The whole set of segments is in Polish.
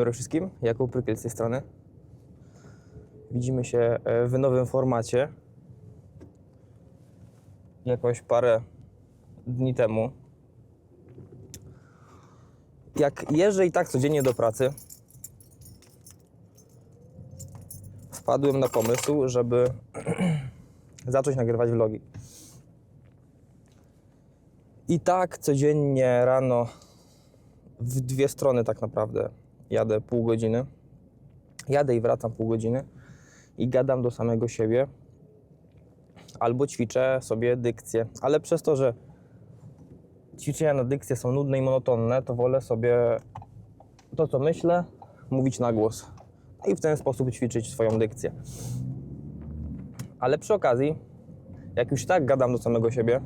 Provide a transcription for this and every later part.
Dobry wszystkim, Jakub Prykiel z tej strony. Widzimy się e, w nowym formacie. Jakoś parę dni temu. Jak jeżdżę i tak codziennie do pracy, wpadłem na pomysł, żeby zacząć nagrywać vlogi. I tak codziennie rano w dwie strony tak naprawdę jadę pół godziny. Jadę i wracam pół godziny i gadam do samego siebie. Albo ćwiczę sobie dykcję, ale przez to, że ćwiczenia na dykcję są nudne i monotonne, to wolę sobie to, co myślę, mówić na głos. I w ten sposób ćwiczyć swoją dykcję. Ale przy okazji, jak już tak gadam do samego siebie,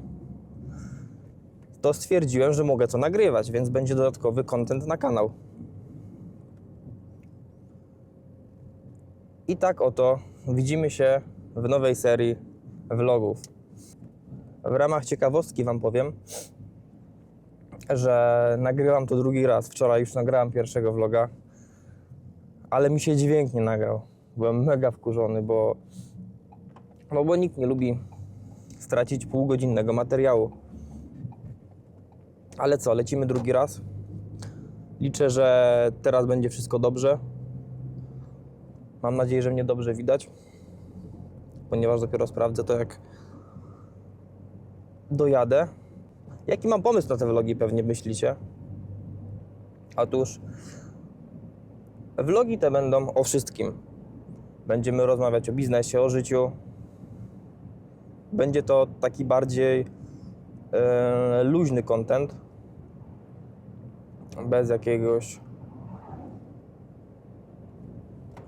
to stwierdziłem, że mogę to nagrywać, więc będzie dodatkowy content na kanał. I tak oto widzimy się w nowej serii vlogów. W ramach ciekawostki Wam powiem, że nagrywam to drugi raz. Wczoraj już nagrałem pierwszego vloga, ale mi się dźwięk nie nagrał. Byłem mega wkurzony, bo, no bo nikt nie lubi stracić półgodzinnego materiału. Ale co, lecimy drugi raz. Liczę, że teraz będzie wszystko dobrze. Mam nadzieję, że mnie dobrze widać, ponieważ dopiero sprawdzę to, jak dojadę. Jaki mam pomysł na te vlogi, pewnie myślicie. Otóż vlogi te będą o wszystkim. Będziemy rozmawiać o biznesie, o życiu. Będzie to taki bardziej e, luźny content, bez jakiegoś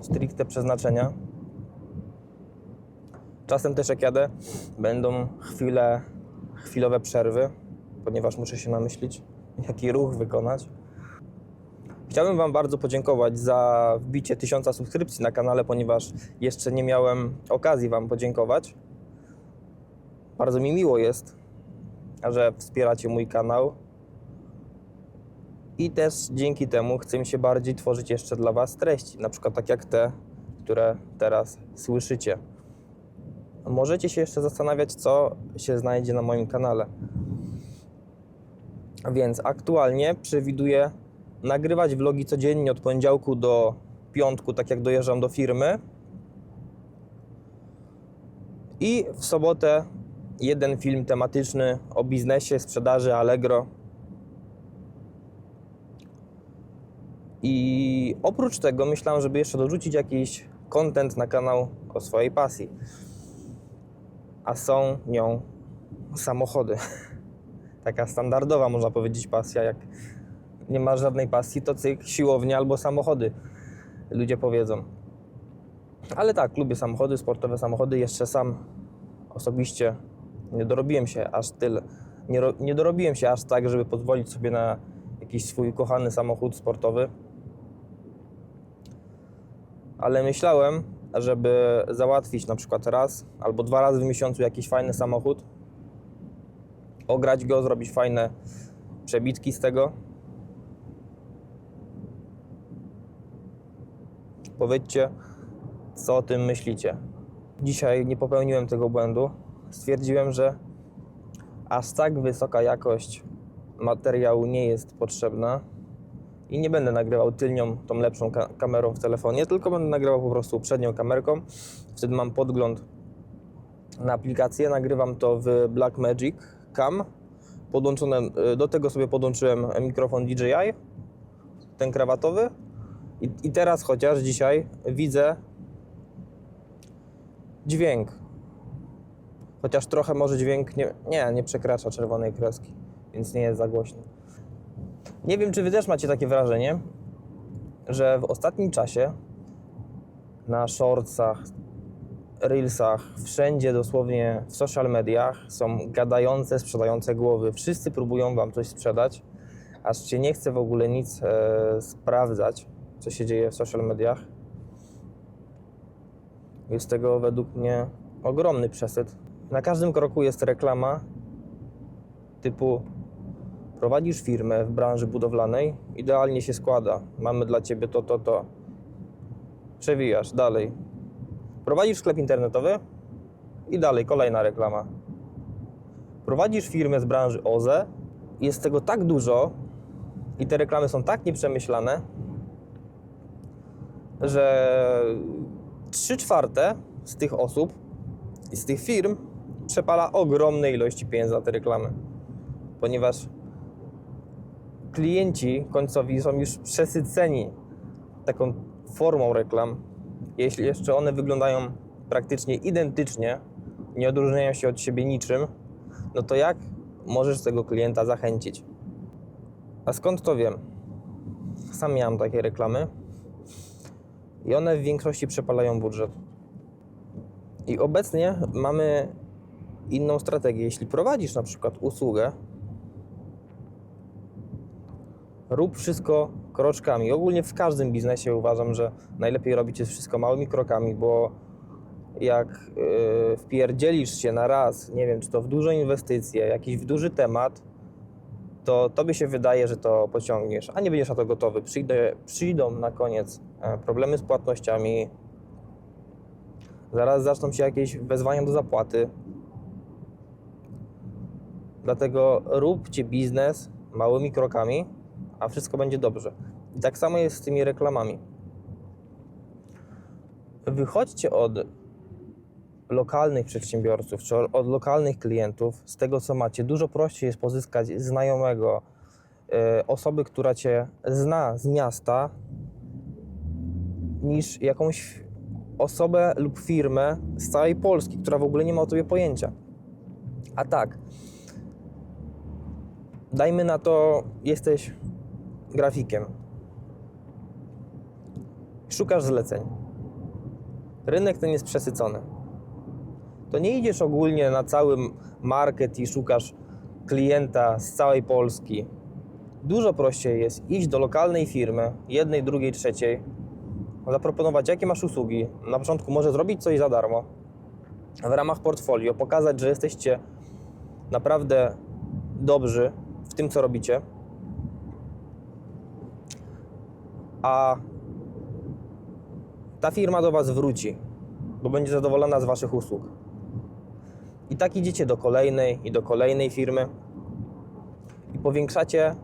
stricte przeznaczenia. Czasem też jak jadę, będą chwile, chwilowe przerwy, ponieważ muszę się namyślić, jaki ruch wykonać. Chciałbym Wam bardzo podziękować za wbicie tysiąca subskrypcji na kanale, ponieważ jeszcze nie miałem okazji Wam podziękować. Bardzo mi miło jest, że wspieracie mój kanał. I też dzięki temu chcę się bardziej tworzyć jeszcze dla Was treści, na przykład tak jak te, które teraz słyszycie. Możecie się jeszcze zastanawiać, co się znajdzie na moim kanale. Więc aktualnie przewiduję nagrywać vlogi codziennie od poniedziałku do piątku, tak jak dojeżdżam do firmy. I w sobotę jeden film tematyczny o biznesie, sprzedaży Allegro. I oprócz tego myślałem, żeby jeszcze dorzucić jakiś content na kanał o swojej pasji. A są nią samochody. Taka standardowa, można powiedzieć, pasja. Jak nie masz żadnej pasji, to cyk, siłownia albo samochody. Ludzie powiedzą. Ale tak, lubię samochody, sportowe samochody. Jeszcze sam osobiście nie dorobiłem się aż tyle. Nie, nie dorobiłem się aż tak, żeby pozwolić sobie na jakiś swój kochany samochód sportowy. Ale myślałem, żeby załatwić na przykład raz albo dwa razy w miesiącu jakiś fajny samochód, ograć go, zrobić fajne przebitki z tego. Powiedzcie, co o tym myślicie. Dzisiaj nie popełniłem tego błędu. Stwierdziłem, że aż tak wysoka jakość materiału nie jest potrzebna i nie będę nagrywał tylnią, tą lepszą ka- kamerą w telefonie, tylko będę nagrywał po prostu przednią kamerką. Wtedy mam podgląd na aplikację. Nagrywam to w Blackmagic Cam. Podłączone, y, do tego sobie podłączyłem mikrofon DJI, ten krawatowy. I, I teraz chociaż dzisiaj widzę dźwięk. Chociaż trochę może dźwięk nie, nie, nie przekracza czerwonej kreski, więc nie jest za głośny. Nie wiem, czy wy też macie takie wrażenie, że w ostatnim czasie na shortsach, reelsach, wszędzie dosłownie w social mediach są gadające, sprzedające głowy. Wszyscy próbują wam coś sprzedać, aż cię nie chce w ogóle nic e, sprawdzać, co się dzieje w social mediach. Jest tego według mnie ogromny przesyt. Na każdym kroku jest reklama typu Prowadzisz firmę w branży budowlanej, idealnie się składa. Mamy dla ciebie to, to, to. Przewijasz dalej. Prowadzisz sklep internetowy i dalej kolejna reklama. Prowadzisz firmę z branży OZE, jest tego tak dużo i te reklamy są tak nieprzemyślane, że 3 czwarte z tych osób i z tych firm przepala ogromne ilości pieniędzy na te reklamy, ponieważ klienci końcowi są już przesyceni taką formą reklam. Jeśli jeszcze one wyglądają praktycznie identycznie, nie odróżniają się od siebie niczym, no to jak możesz tego klienta zachęcić? A skąd to wiem? Sam miałem takie reklamy i one w większości przepalają budżet. I obecnie mamy inną strategię. Jeśli prowadzisz na przykład usługę, rób wszystko kroczkami. Ogólnie w każdym biznesie uważam, że najlepiej robić jest wszystko małymi krokami, bo jak yy, wpierdzielisz się na raz, nie wiem, czy to w dużą inwestycję, jakiś w duży temat, to tobie się wydaje, że to pociągniesz, a nie będziesz na to gotowy. Przyjdę, przyjdą na koniec e, problemy z płatnościami, zaraz zaczną się jakieś wezwania do zapłaty. Dlatego róbcie biznes małymi krokami, a wszystko będzie dobrze. I tak samo jest z tymi reklamami. Wychodźcie od lokalnych przedsiębiorców czy od lokalnych klientów, z tego co macie, dużo prościej jest pozyskać znajomego, e, osoby, która cię zna z miasta, niż jakąś osobę lub firmę z całej Polski, która w ogóle nie ma o tobie pojęcia. A tak, dajmy na to, jesteś grafikiem. Szukasz zleceń. Rynek ten jest przesycony to nie idziesz ogólnie na cały market i szukasz klienta z całej Polski. Dużo prościej jest iść do lokalnej firmy, jednej, drugiej, trzeciej, zaproponować, jakie masz usługi. Na początku może zrobić coś za darmo w ramach portfolio, pokazać, że jesteście naprawdę dobrzy w tym, co robicie. A ta firma do Was wróci, bo będzie zadowolona z Waszych usług. I tak idziecie do kolejnej i do kolejnej firmy i powiększacie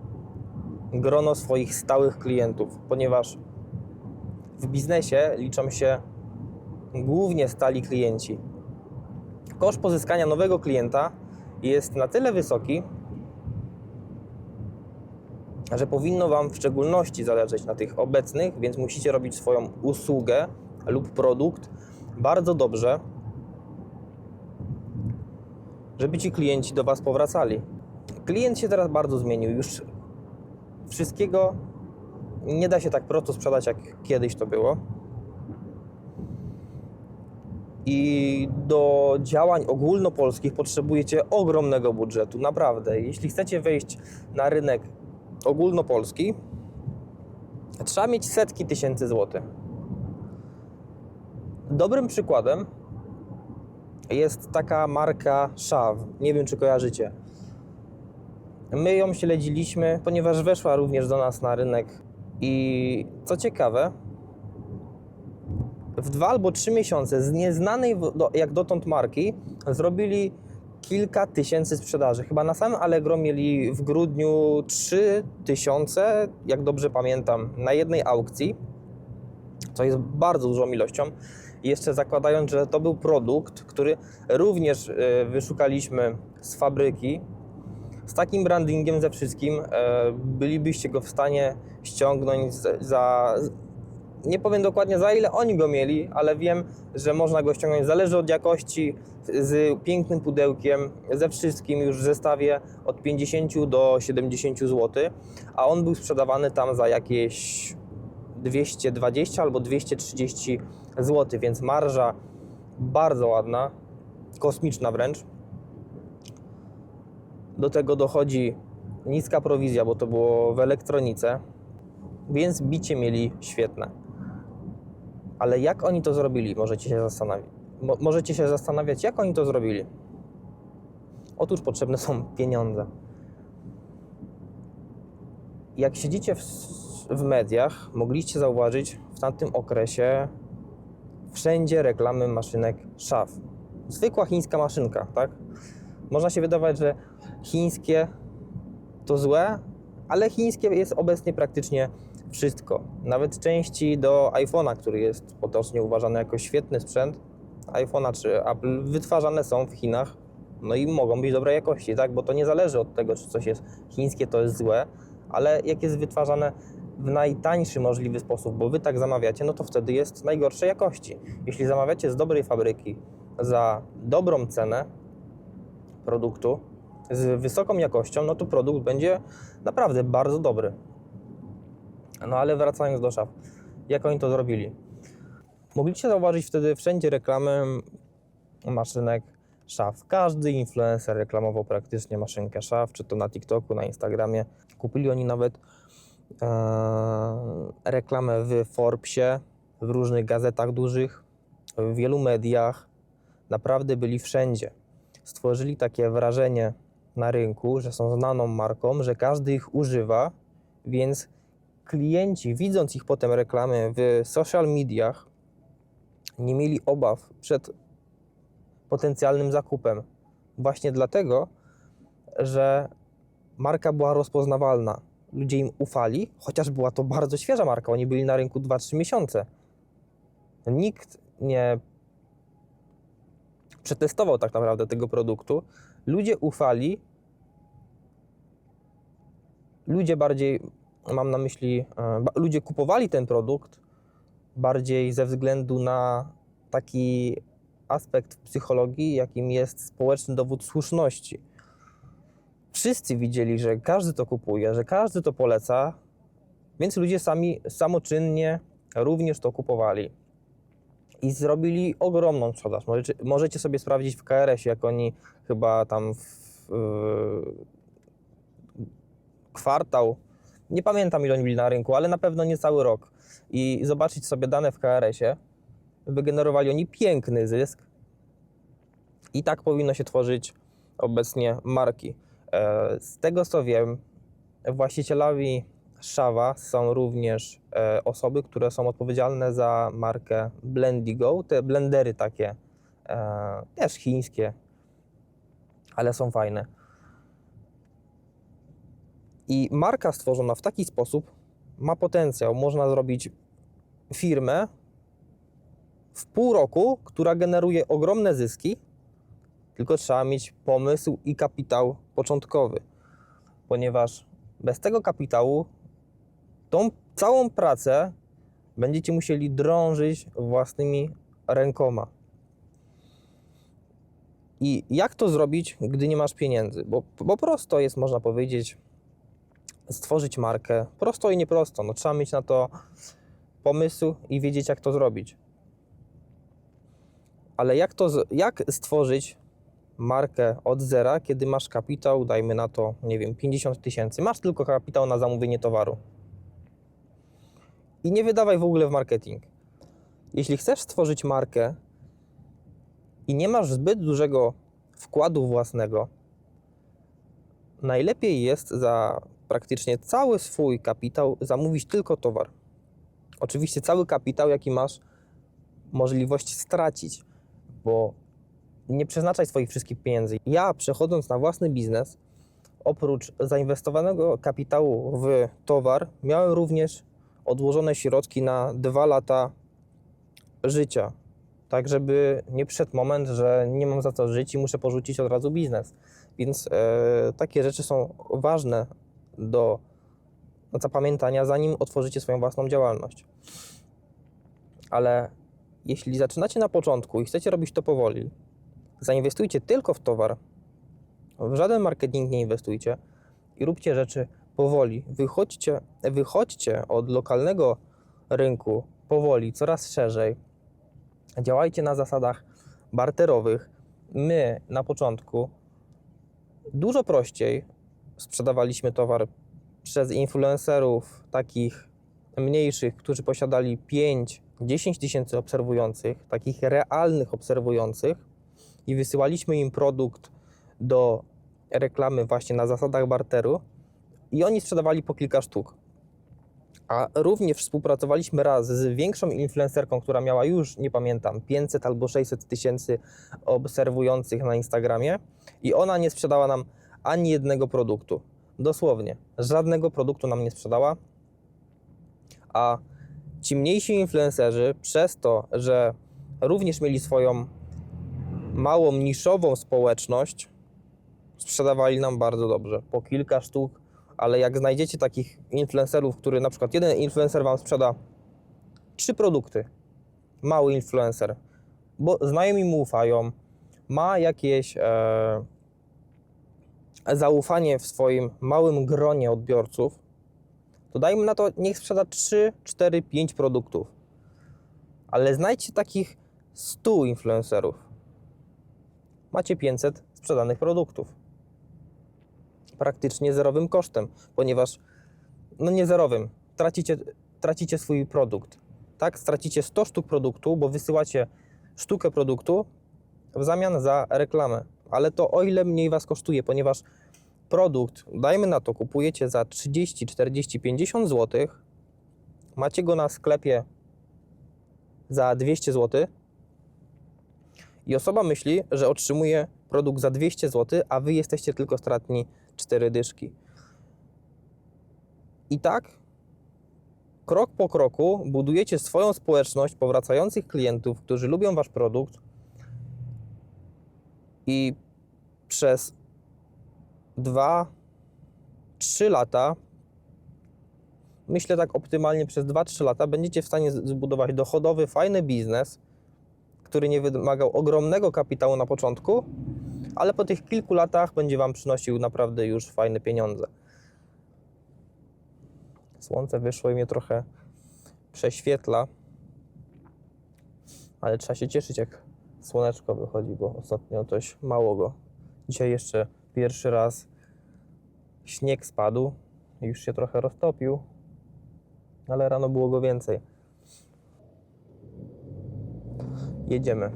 grono swoich stałych klientów, ponieważ w biznesie liczą się głównie stali klienci. Koszt pozyskania nowego klienta jest na tyle wysoki, że powinno Wam w szczególności zależeć na tych obecnych, więc musicie robić swoją usługę lub produkt bardzo dobrze, żeby ci klienci do Was powracali. Klient się teraz bardzo zmienił. Już wszystkiego nie da się tak prosto sprzedać, jak kiedyś to było. I do działań ogólnopolskich potrzebujecie ogromnego budżetu, naprawdę. Jeśli chcecie wejść na rynek ogólnopolski, trzeba mieć setki tysięcy złotych. Dobrym przykładem jest taka marka Szaw. Nie wiem, czy kojarzycie. My ją śledziliśmy, ponieważ weszła również do nas na rynek. I co ciekawe, w dwa albo trzy miesiące z nieznanej jak dotąd marki zrobili kilka tysięcy sprzedaży. Chyba na samym Allegro mieli w grudniu 3 tysiące, jak dobrze pamiętam, na jednej aukcji, co jest bardzo dużą ilością. Jeszcze zakładając, że to był produkt, który również e, wyszukaliśmy z fabryki, z takim brandingiem ze wszystkim, e, bylibyście go w stanie ściągnąć za, nie powiem dokładnie za ile oni go mieli, ale wiem, że można go ściągnąć, zależy od jakości, z pięknym pudełkiem, ze wszystkim już w zestawie od 50 do 70 zł, a on był sprzedawany tam za jakieś 220 albo 230 zł, więc marża bardzo ładna, kosmiczna wręcz. Do tego dochodzi niska prowizja, bo to było w elektronice, więc bicie mieli świetne. Ale jak oni to zrobili, możecie się zastanowić. Mo możecie się zastanawiać, jak oni to zrobili. Otóż potrzebne są pieniądze. jak siedzicie w, w mediach, mogliście zauważyć w tamtym okresie wszędzie reklamy maszynek szaf. Zwykła chińska maszynka, tak? Można się wydawać, że chińskie to złe, ale chińskie jest obecnie praktycznie wszystko. Nawet części do iPhone'a, który jest potocznie uważany jako świetny sprzęt, iPhone'a czy Apple, wytwarzane są w Chinach, no i mogą być dobrej jakości, tak? Bo to nie zależy od tego, czy coś jest chińskie, to jest złe, ale jak jest wytwarzane w najtańszy możliwy sposób, bo wy tak zamawiacie, no to wtedy jest najgorszej jakości. Jeśli zamawiacie z dobrej fabryki za dobrą cenę produktu, z wysoką jakością, no to produkt będzie naprawdę bardzo dobry. No ale wracając do szaf, jak oni to zrobili? Mogliście zauważyć wtedy wszędzie reklamy maszynek szaf. Każdy influencer reklamował praktycznie maszynkę szaf, czy to na TikToku, na Instagramie. Kupili oni nawet e, reklamę w Forbesie, w różnych gazetach dużych, w wielu mediach. Naprawdę byli wszędzie. Stworzyli takie wrażenie na rynku, że są znaną marką, że każdy ich używa, więc klienci, widząc ich potem reklamy w social mediach, nie mieli obaw przed potencjalnym zakupem. Właśnie dlatego, że marka była rozpoznawalna. Ludzie im ufali, chociaż była to bardzo świeża marka. Oni byli na rynku 2-3 miesiące. Nikt nie przetestował tak naprawdę tego produktu. Ludzie ufali. Ludzie bardziej, mam na myśli, e, ludzie kupowali ten produkt bardziej ze względu na taki aspekt w psychologii, jakim jest społeczny dowód słuszności. Wszyscy widzieli, że każdy to kupuje, że każdy to poleca, więc ludzie sami samoczynnie również to kupowali. I zrobili ogromną sprzedaż. Możecie, możecie sobie sprawdzić w KRS, jak oni chyba tam w, yy, kwartał, nie pamiętam ile oni byli na rynku, ale na pewno nie cały rok. I zobaczyć sobie dane w KRS-ie, wygenerowali oni piękny zysk. I tak powinno się tworzyć obecnie marki. E, Z tego co wiem, właścicielami Szawa są również e, osoby, które są odpowiedzialne za markę Blendigo. Te blendery takie, e, też chińskie, ale są fajne. I marka stworzona w taki sposób ma potencjał. Można zrobić firmę w pół roku, która generuje ogromne zyski, tylko trzeba mieć pomysł i kapitał początkowy, ponieważ bez tego kapitału tą całą pracę będziecie musieli drążyć własnymi rękoma. I jak to zrobić, gdy nie masz pieniędzy? Bo, bo prosto jest, można powiedzieć, stworzyć markę. Prosto i nieprosto. No, trzeba mieć na to pomysł i wiedzieć, jak to zrobić. Ale jak, to, jak stworzyć markę od zera, kiedy masz kapitał, dajmy na to, nie wiem, 50 tysięcy, masz tylko kapitał na zamówienie towaru. I nie wydawaj w ogóle w marketing. Jeśli chcesz stworzyć markę i nie masz zbyt dużego wkładu własnego, najlepiej jest za praktycznie cały swój kapitał zamówić tylko towar. Oczywiście cały kapitał, jaki masz możliwość stracić, bo nie przeznaczaj swoich wszystkich pieniędzy. Ja przechodząc na własny biznes, oprócz zainwestowanego kapitału w towar, miałem również odłożone środki na dwa lata życia. Tak, żeby nie przyszedł moment, że nie mam za co żyć i muszę porzucić od razu biznes. Więc e, takie rzeczy są ważne do zapamiętania, zanim otworzycie swoją własną działalność. Ale jeśli zaczynacie na początku i chcecie robić to powoli, zainwestujcie tylko w towar, w żaden marketing nie inwestujcie i róbcie rzeczy powoli. Wychodźcie, wychodźcie od lokalnego rynku powoli, coraz szerzej. Działajcie na zasadach barterowych. My na początku dużo prościej sprzedawaliśmy towar przez influencerów takich mniejszych, którzy posiadali 5-10 tysięcy obserwujących, takich realnych obserwujących i wysyłaliśmy im produkt do reklamy właśnie na zasadach barteru, i oni sprzedawali po kilka sztuk. A również współpracowaliśmy raz z większą influencerką, która miała już, nie pamiętam, 500 albo 600 tysięcy obserwujących na Instagramie i ona nie sprzedała nam ani jednego produktu. Dosłownie, żadnego produktu nam nie sprzedała. A ci mniejsi influencerzy, przez to, że również mieli swoją małą, niszową społeczność, sprzedawali nam bardzo dobrze. Po kilka sztuk, ale jak znajdziecie takich influencerów, który na przykład jeden influencer wam sprzeda trzy produkty, mały influencer, bo znajomi mu ufają, ma jakieś e, zaufanie w swoim małym gronie odbiorców, to dajmy na to, niech sprzeda 3, 4, 5 produktów. Ale znajdźcie takich 100 influencerów. Macie 500 sprzedanych produktów. Praktycznie zerowym kosztem, ponieważ, no nie zerowym, tracicie, tracicie swój produkt. Tak, stracicie 100 sztuk produktu, bo wysyłacie sztukę produktu w zamian za reklamę. Ale to o ile mniej Was kosztuje, ponieważ produkt, dajmy na to, kupujecie za 30, 40, 50 zł, macie go na sklepie za 200 zł i osoba myśli, że otrzymuje produkt za 200 zł, a wy jesteście tylko stratni 4 dyszki. I tak krok po kroku budujecie swoją społeczność powracających klientów, którzy lubią wasz produkt i przez 2 3 lata myślę tak optymalnie przez 2-3 lata będziecie w stanie zbudować dochodowy, fajny biznes, który nie wymagał ogromnego kapitału na początku, ale po tych kilku latach będzie Wam przynosił naprawdę już fajne pieniądze. Słońce wyszło i mnie trochę prześwietla, ale trzeba się cieszyć, jak słoneczko wychodzi, bo ostatnio coś mało go. Dzisiaj jeszcze pierwszy raz śnieg spadł, już się trochę roztopił, ale rano było go więcej. Jedziemy.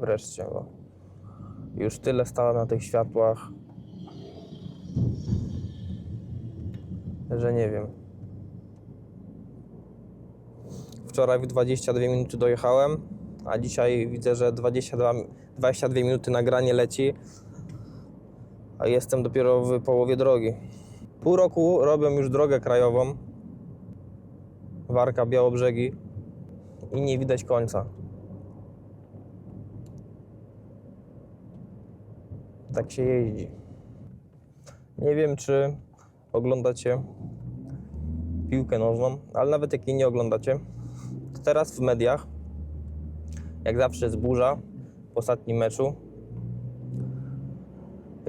Wreszcie, bo już tyle stałem na tych światłach, że nie wiem. Wczoraj w 22 minuty dojechałem, a dzisiaj widzę, że 22, 22 minuty nagranie leci, a jestem dopiero w połowie drogi. Pół roku robią już drogę krajową, Warka, Białobrzegi i nie widać końca. Tak się jeździ. Nie wiem, czy oglądacie piłkę nożną, ale nawet jak jej nie oglądacie, to teraz w mediach, jak zawsze jest burza po ostatnim meczu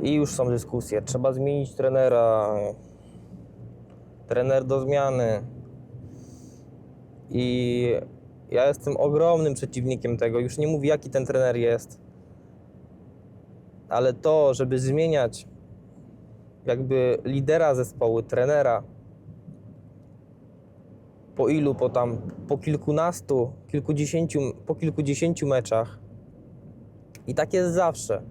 i już są dyskusje. Trzeba zmienić trenera, trener do zmiany. I ja jestem ogromnym przeciwnikiem tego. Już nie mówię, jaki ten trener jest, ale to, żeby zmieniać jakby lidera zespołu, trenera, po ilu, po tam, po kilkunastu, kilkudziesięciu, po kilkudziesięciu meczach. I tak jest zawsze.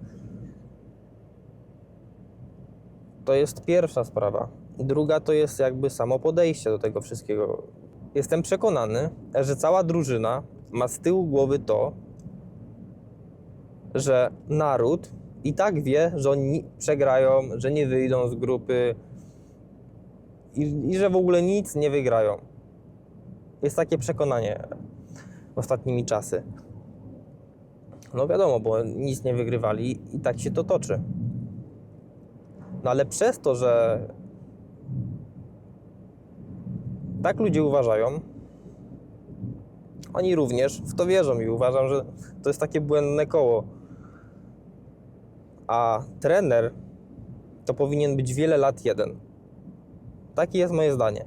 To jest pierwsza sprawa. Druga to jest jakby samo podejście do tego wszystkiego. Jestem przekonany, że cała drużyna ma z tyłu głowy to, że naród i tak wie, że oni przegrają, że nie wyjdą z grupy i, i że w ogóle nic nie wygrają. Jest takie przekonanie ostatnimi czasy. No wiadomo, bo nic nie wygrywali i tak się to toczy. No ale przez to, że tak ludzie uważają, oni również w to wierzą i uważam, że to jest takie błędne koło. A trener to powinien być wiele lat jeden. Takie jest moje zdanie.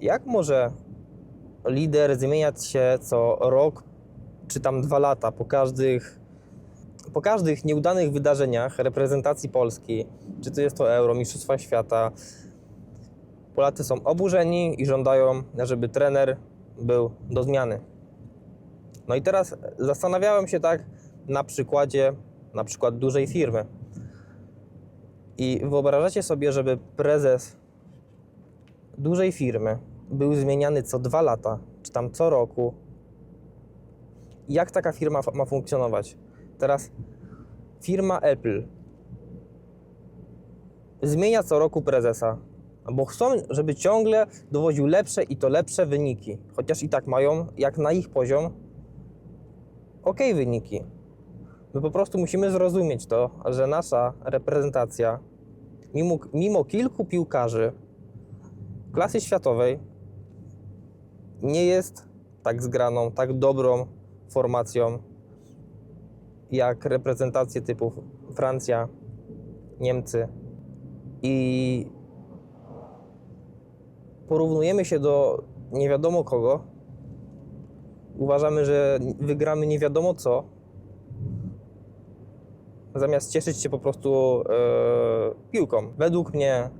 Jak może lider zmieniać się co rok czy tam dwa lata po każdych, po każdych nieudanych wydarzeniach reprezentacji Polski, czy to jest to Euro, Mistrzostwa Świata, Polacy są oburzeni i żądają, żeby trener był do zmiany. No i teraz zastanawiałem się tak na przykładzie na przykład dużej firmy. I wyobrażacie sobie, żeby prezes dużej firmy był zmieniany co dwa lata, czy tam co roku, jak taka firma ma funkcjonować? Teraz firma Apple zmienia co roku prezesa, bo chcą, żeby ciągle dowodził lepsze i to lepsze wyniki, chociaż i tak mają, jak na ich poziom, ok wyniki. My po prostu musimy zrozumieć to, że nasza reprezentacja, mimo, mimo kilku piłkarzy klasy światowej, nie jest tak zgraną, tak dobrą formacją jak reprezentacje typu Francja, Niemcy i porównujemy się do nie wiadomo kogo, uważamy, że wygramy nie wiadomo co, zamiast cieszyć się po prostu e, piłką. Według mnie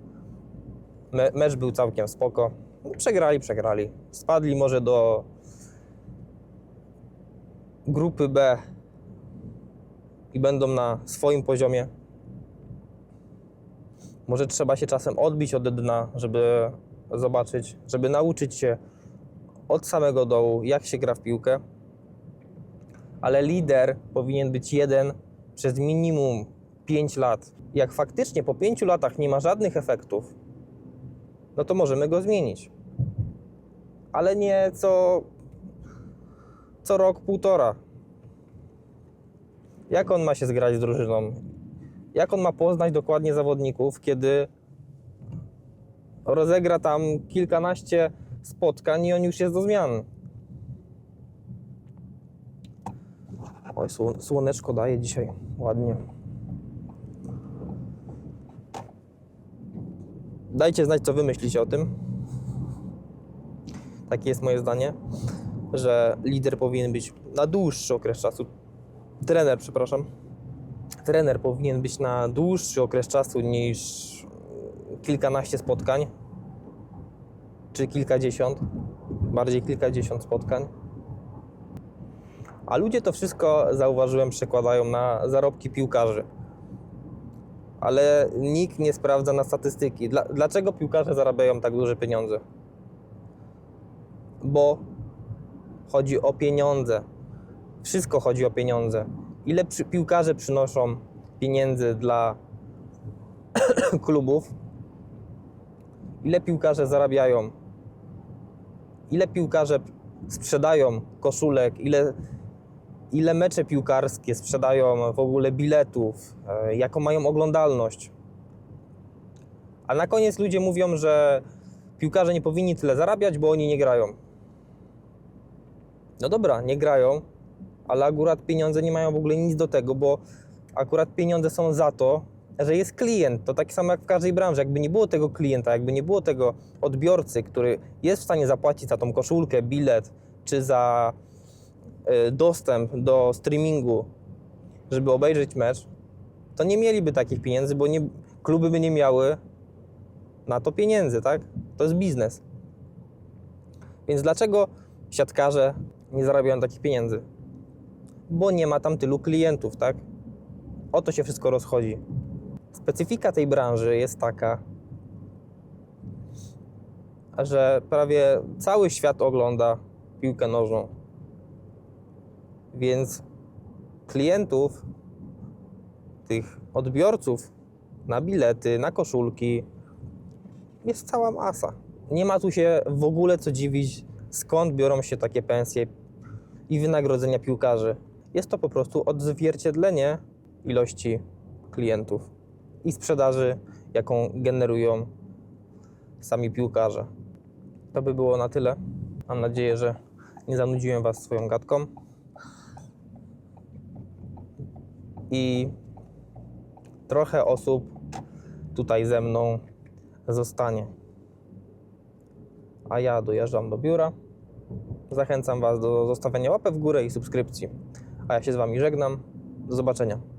me, mecz był całkiem spoko. Przegrali, przegrali. Spadli może do grupy B i będą na swoim poziomie. Może trzeba się czasem odbić od dna, żeby zobaczyć, żeby nauczyć się od samego dołu, jak się gra w piłkę. Ale lider powinien być jeden przez minimum 5 lat. Jak faktycznie po 5 latach nie ma żadnych efektów, no to możemy go zmienić. Ale nie co, co rok, półtora. Jak on ma się zgrać z drużyną? Jak on ma poznać dokładnie zawodników, kiedy rozegra tam kilkanaście spotkań i on już jest do zmian? Oj, sło- słoneczko daje dzisiaj ładnie. Dajcie znać, co wy myślicie o tym. Takie jest moje zdanie, że lider powinien być na dłuższy okres czasu. Trener, przepraszam. Trener powinien być na dłuższy okres czasu niż kilkanaście spotkań, czy kilkadziesiąt, bardziej kilkadziesiąt spotkań. A ludzie to wszystko, zauważyłem, przekładają na zarobki piłkarzy. Ale nikt nie sprawdza na statystyki. Dla, dlaczego piłkarze zarabiają tak duże pieniądze? Bo chodzi o pieniądze. Wszystko chodzi o pieniądze. Ile przy, piłkarze przynoszą pieniędzy dla klubów? Ile piłkarze zarabiają? Ile piłkarze sprzedają koszulek? Ile ile mecze piłkarskie sprzedają w ogóle biletów, e, jaką mają oglądalność. A na koniec ludzie mówią, że piłkarze nie powinni tyle zarabiać, bo oni nie grają. No dobra, nie grają, ale akurat pieniądze nie mają w ogóle nic do tego, bo akurat pieniądze są za to, że jest klient. To tak samo jak w każdej branży. Jakby nie było tego klienta, jakby nie było tego odbiorcy, który jest w stanie zapłacić za tą koszulkę, bilet, czy za y, dostęp do streamingu, żeby obejrzeć mecz, to nie mieliby takich pieniędzy, bo nie, kluby by nie miały na to pieniędzy, tak? To jest biznes. Więc dlaczego siatkarze nie zarabiają takich pieniędzy? Bo nie ma tam tylu klientów, tak? O to się wszystko rozchodzi. Specyfika tej branży jest taka, że prawie cały świat ogląda piłkę nożną. Więc klientów, tych odbiorców na bilety, na koszulki jest cała masa. Nie ma tu się w ogóle co dziwić, skąd biorą się takie pensje i wynagrodzenia piłkarzy. Jest to po prostu odzwierciedlenie ilości klientów i sprzedaży, jaką generują sami piłkarze. To by było na tyle. Mam nadzieję, że nie zanudziłem Was swoją gadką. I trochę osób tutaj ze mną zostanie. A ja dojeżdżam do biura. Zachęcam Was do zostawienia łapy w górę i subskrypcji. A ja się z Wami żegnam. Do zobaczenia.